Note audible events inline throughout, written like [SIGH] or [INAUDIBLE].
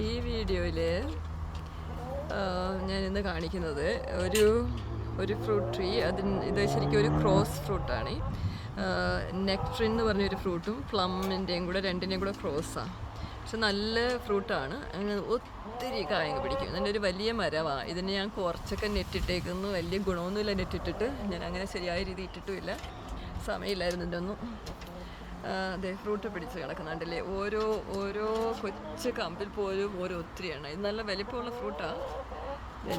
ഈ വീഡിയോയിൽ ഇന്ന് കാണിക്കുന്നത് ഒരു ഒരു ഫ്രൂട്ട് ട്രീ അതിന് ഇത് ശരിക്കും ഒരു ക്രോസ് ഫ്രൂട്ടാണ് നെക്ട്രിൻ എന്ന് പറഞ്ഞൊരു ഫ്രൂട്ടും പ്ലമ്മിന്റെയും കൂടെ രണ്ടിന്റെയും കൂടെ ക്രോസാണ് പക്ഷെ നല്ല ഫ്രൂട്ടാണ് അങ്ങനെ ഒത്തിരി കായങ്ങ് പിടിക്കും. ഇതിന്റെ ഒരു വലിയ മരമാണ് ഇതിന് ഞാൻ കുറച്ചൊക്കെ നെറ്റിട്ടേക്കുന്നു. വലിയ ഗുണമൊന്നുമില്ല നെറ്റിട്ടിട്ട്. ഞാൻ അങ്ങനെ ശരിയായ രീതി ഇട്ടിട്ടുമില്ല. സമയമില്ലായിരുന്നു ഇതിന്റെ ഒന്നും അതെ ഫ്രൂട്ട് പിടിച്ച് കിടക്കുന്നുണ്ടല്ലേ? ഓരോ ഓരോ കൊച്ചു കമ്പിൽ പോലും ഓരോ ഒത്തിരിയാണ്. ഇത് നല്ല വലിപ്പമുള്ള ഫ്രൂട്ടാണ്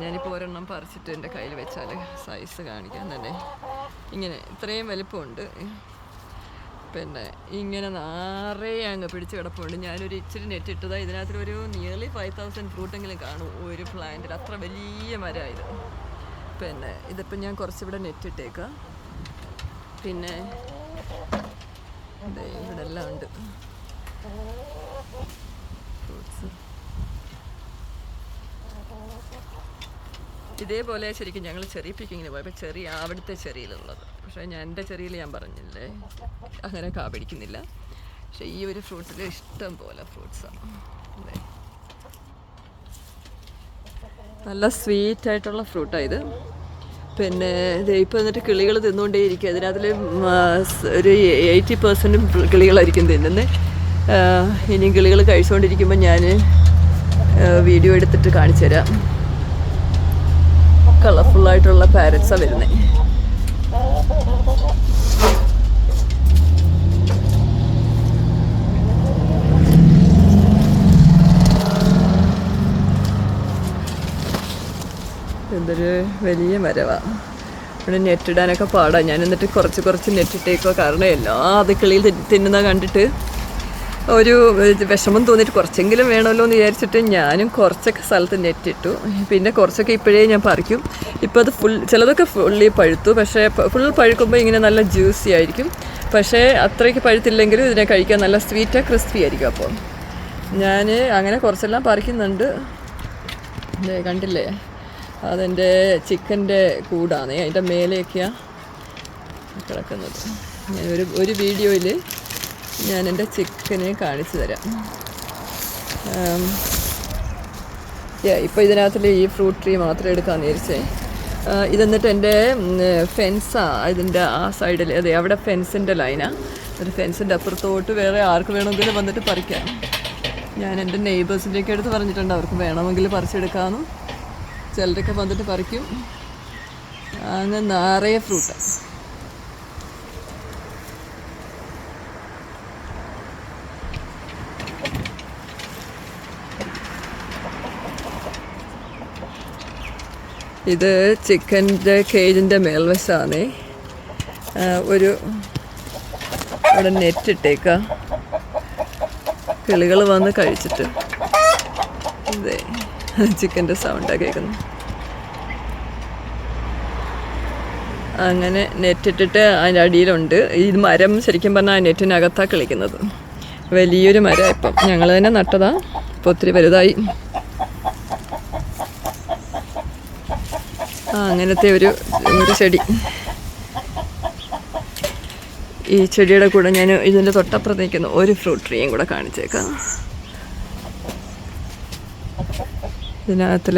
ഞാനിപ്പോൾ ഒരെണ്ണം പറിച്ചിട്ട് എന്റെ കയ്യിൽ വെച്ചാൽ സൈസ് കാണിക്കാൻ തന്നെ ഇങ്ങനെ ഇത്രയും വലിപ്പമുണ്ട്. പിന്നെ ഇങ്ങനെ നിറയെ അങ്ങ് പിടിച്ച് കിടപ്പുണ്ട്. ഞാനൊരു ഇച്ചിരി നെറ്റ് ഇട്ടതാ. ഇതിനകത്തൊരു നിയർലി ഫൈവ് തൗസൻഡ് ഫ്രൂട്ടെങ്കിലും കാണും ഒരു പ്ലാന്റിൽ അത്ര വലിയ മരമായത് പിന്നെ ഇതിപ്പോൾ ഞാൻ കുറച്ചിവിടെ നെറ്റ് ഇട്ടേക്കാം. പിന്നെ ദേ ഇവിടെ എല്ലാം ഉണ്ട് ഇതേപോലെ ശരിക്കും ഞങ്ങൾ ചെറി പിക്കിങ്ങിന് പോയപ്പോൾ ചെറി അവിടുത്തെ ചെറിയിലുള്ളത്. പക്ഷേ ഞാൻ എന്റെ ചെറിയിൽ ഞാൻ പറഞ്ഞില്ലേ അങ്ങനെ കാ പിടിക്കുന്നില്ല. പക്ഷേ ഈ ഒരു ഫ്രൂട്ട്സിൽ ഇഷ്ടം പോലെ ഫ്രൂട്ട്സാണ് അതെ നല്ല സ്വീറ്റ് ആയിട്ടുള്ള ഫ്രൂട്ടാണ് ഇത്. പിന്നെ ഇപ്പോൾ എന്നിട്ട് കിളികൾ തിന്നുകൊണ്ടേയിരിക്കും അതിനകത്തിൽ ഒരു എയ്റ്റി പെർസെന്റും കിളികളായിരിക്കും തിന്നുന്നത് ഇനിയും കിളികൾ കഴിച്ചുകൊണ്ടിരിക്കുമ്പോൾ ഞാൻ വീഡിയോ എടുത്തിട്ട് കാണിച്ചു തരാം. കളർഫുള്ളായിട്ടുള്ള പാരറ്റ്സാണ് വരുന്നത് വലിയ മരവാണ് ഇവിടെ നെറ്റിടാനൊക്കെ പാടാം. ഞാൻ എന്നിട്ട് കുറച്ച് കുറച്ച് നെറ്റിട്ടേക്കോ. കാരണം എല്ലാ അത് കിളിയിൽ തിന്നുന്ന കണ്ടിട്ട് ഒരു വിഷമം തോന്നിയിട്ട് കുറച്ചെങ്കിലും വേണമല്ലോ എന്ന് വിചാരിച്ചിട്ട് ഞാനും കുറച്ചൊക്കെ സ്ഥലത്ത് നെറ്റിട്ടു. പിന്നെ കുറച്ചൊക്കെ ഇപ്പോഴേ ഞാൻ പറിക്കും. ഇപ്പോൾ അത് ഫുൾ ചിലതൊക്കെ ഫുള്ളി പഴുത്തു. പക്ഷേ ഫുൾ പഴുക്കുമ്പോൾ ഇങ്ങനെ നല്ല ജ്യൂസി ആയിരിക്കും. പക്ഷേ അത്രയ്ക്ക് പഴുത്തില്ലെങ്കിലും ഇതിനെ കഴിക്കാൻ നല്ല സ്വീറ്റ് ക്രിസ്പി ആയിരിക്കും അപ്പോൾ. ഞാൻ അങ്ങനെ കുറച്ചെല്ലാം പറിക്കുന്നുണ്ട്. കണ്ടില്ലേ? അതെന്റെ ചിക്കന്റെ കൂടാണ്. അതിന്റെ മേലെയൊക്കെയാണ് കിടക്കുന്നത്. ഞാൻ ഒരു ഒരു വീഡിയോയിൽ ഞാൻ എന്റെ ചിക്കനെ കാണിച്ചു തരാം. ഇപ്പോൾ ഇതിനകത്തിൽ ഈ ഫ്രൂട്ട് ട്രീ മാത്രം എടുക്കാൻ വിചാരിച്ചേ ഇതെന്നിട്ട് എന്റെ ഫെൻസാണ് ഇതിന്റെ ആ സൈഡിൽ അതെ അവിടെ ഫെൻസിന്റെ ലൈനാണ് ഒരു ഫെൻസിന്റെ അപ്പുറത്തോട്ട് വേറെ ആർക്ക് വേണമെങ്കിലും വന്നിട്ട് പറിക്കാം. ഞാൻ എന്റെ നെയ്ബേഴ്സിന്റെയൊക്കെ അടുത്ത് പറഞ്ഞിട്ടുണ്ട് അവർക്ക് വേണമെങ്കിൽ പറിച്ചെടുക്കാമെന്ന് ചിലരൊക്കെ വന്നിട്ട് പറിക്കും. അങ്ങനെ നിറയെ ഫ്രൂട്ട് ഇത് ചിക്കന്റെ കേജിന്റെ മേൽവശമാണ് ഒരു ഇവിടെ നെറ്റ് ഇട്ടേക്കാം. കിളികൾ വന്ന് കഴിച്ചിട്ട്. ഇതേ. [LAUGHS] ചിക്കന്റെ സൗണ്ടാണ് കേൾക്കുന്നത്. അങ്ങനെ നെറ്റിട്ടിട്ട് അതിന്റെ അടിയിലുണ്ട്. ഈ മരം ശരിക്കും പറഞ്ഞാൽ ആ നെറ്റിനകത്താണ് കളിക്കുന്നത്. വലിയൊരു മരം ഇപ്പം. ഞങ്ങൾ തന്നെ നട്ടതാ. ഇപ്പം ഒത്തിരി വലുതായി. ആ അങ്ങനത്തെ ഒരു ഒരു ചെടി. ഈ ചെടിയുടെ കൂടെ ഞാൻ ഇതിന്റെ തൊട്ടപ്പുറത്ത് നിൽക്കുന്ന ഒരു ഫ്രൂട്ട് ട്രീയും കൂടെ കാണിച്ചേക്കാം. ഇതിനകത്തിൽ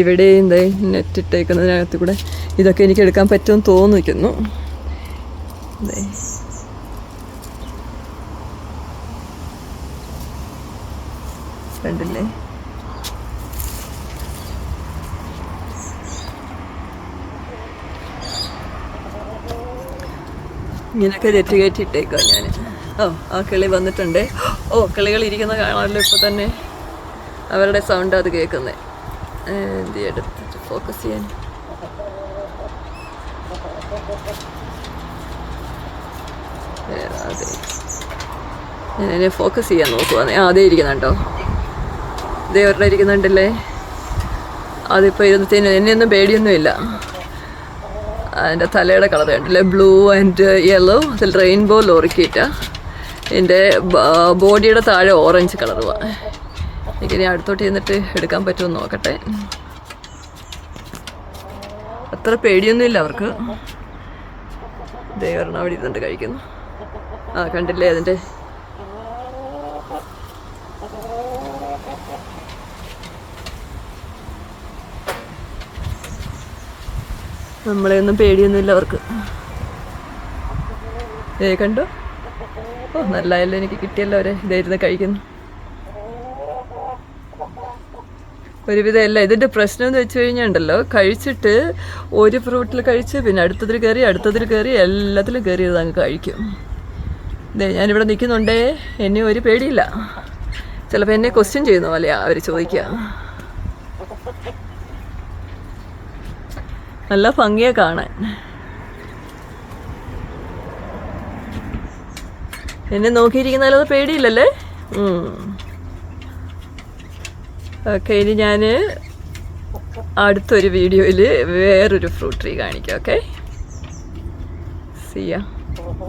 ഇവിടെ എന്താ നെറ്റ് ഇട്ടേക്കുന്നതിനകത്ത് കൂടെ ഇതൊക്കെ എനിക്ക് എടുക്കാൻ പറ്റുമെന്ന് തോന്നിക്കുന്നു. കണ്ടില്ലേ? ഇങ്ങനെയൊക്കെ തെറ്റ് കയറ്റി ഇട്ടേക്കാം ഞാൻ ഓ ആ കിളി വന്നിട്ടുണ്ട്. ഓ കിളികൾ ഇരിക്കുന്ന കാണാമല്ലോ ഇപ്പോൾ തന്നെ? അവരുടെ സൗണ്ട് അത് കേൾക്കുന്നത് എടുത്തിട്ട് ഫോക്കസ് ചെയ്യാൻ. അതെ ഞാൻ ഫോക്കസ് ചെയ്യാൻ നോക്കുവാണ്. ആ അതേ ഇരിക്കുന്നുണ്ടോ? ഇതേ ഒരെണ്ണം ഇരിക്കുന്നുണ്ടല്ലേ? അതിപ്പോൾ ഇരുന്നതിന് എന്നെയൊന്നും പേടിയൊന്നുമില്ല. അതിന്റെ തലയുടെ കളർ കണ്ടില്ലേ? ബ്ലൂ ആൻഡ് യെല്ലോ അതിൽ റെയിൻബോ ലോറിക്കേറ്റ എന്റെ ബോഡിയുടെ താഴെ ഓറഞ്ച് കളറുമാണ് എനിക്കിനി അടുത്തോട്ട് ചെന്നിട്ട് എടുക്കാൻ പറ്റുമെന്ന് നോക്കട്ടെ. അത്ര പേടിയൊന്നുമില്ല അവർക്ക്. ദൈവം അവിടെ ഇരുന്നുണ്ട് കഴിക്കുന്നു. ആ കണ്ടില്ലേ അതിന്റെ? നമ്മളെ ഒന്നും പേടിയൊന്നുമില്ല അവർക്ക്. ഏ കണ്ടോ? ഓ നല്ലതല്ലേ എനിക്ക് കിട്ടിയല്ലോ അവരെ. ഇതായിരുന്നു കഴിക്കുന്നു. ഒരുവിധം അല്ല ഇതിന്റെ പ്രശ്നം എന്ന് വെച്ച് കഴിഞ്ഞാൽ ഉണ്ടല്ലോ കഴിച്ചിട്ട് ഒരു ഫ്രൂട്ടിൽ കഴിച്ച് പിന്നെ അടുത്തതിൽ കയറി അടുത്തതിൽ കയറി എല്ലാത്തിലും കയറി ഇത് അങ്ങ് കഴിക്കും. ഞാനിവിടെ നിൽക്കുന്നുണ്ടേ എന്നെ ഒരു പേടിയില്ല. ചിലപ്പോൾ എന്നെ ക്വസ്റ്റ്യൻ ചെയ്യുന്ന പോലെയാ അവർ ചോദിക്കുക നല്ല ഭംഗിയെ കാണാൻ. എന്നെ നോക്കിയിരിക്കുന്നാലത് പേടിയില്ലല്ലേ? ഓക്കെ ഇനി ഞാൻ അടുത്തൊരു വീഡിയോയിൽ വേറൊരു ഫ്രൂട്ട് ട്രീ കാണിക്കാം ഓക്കെ? See ya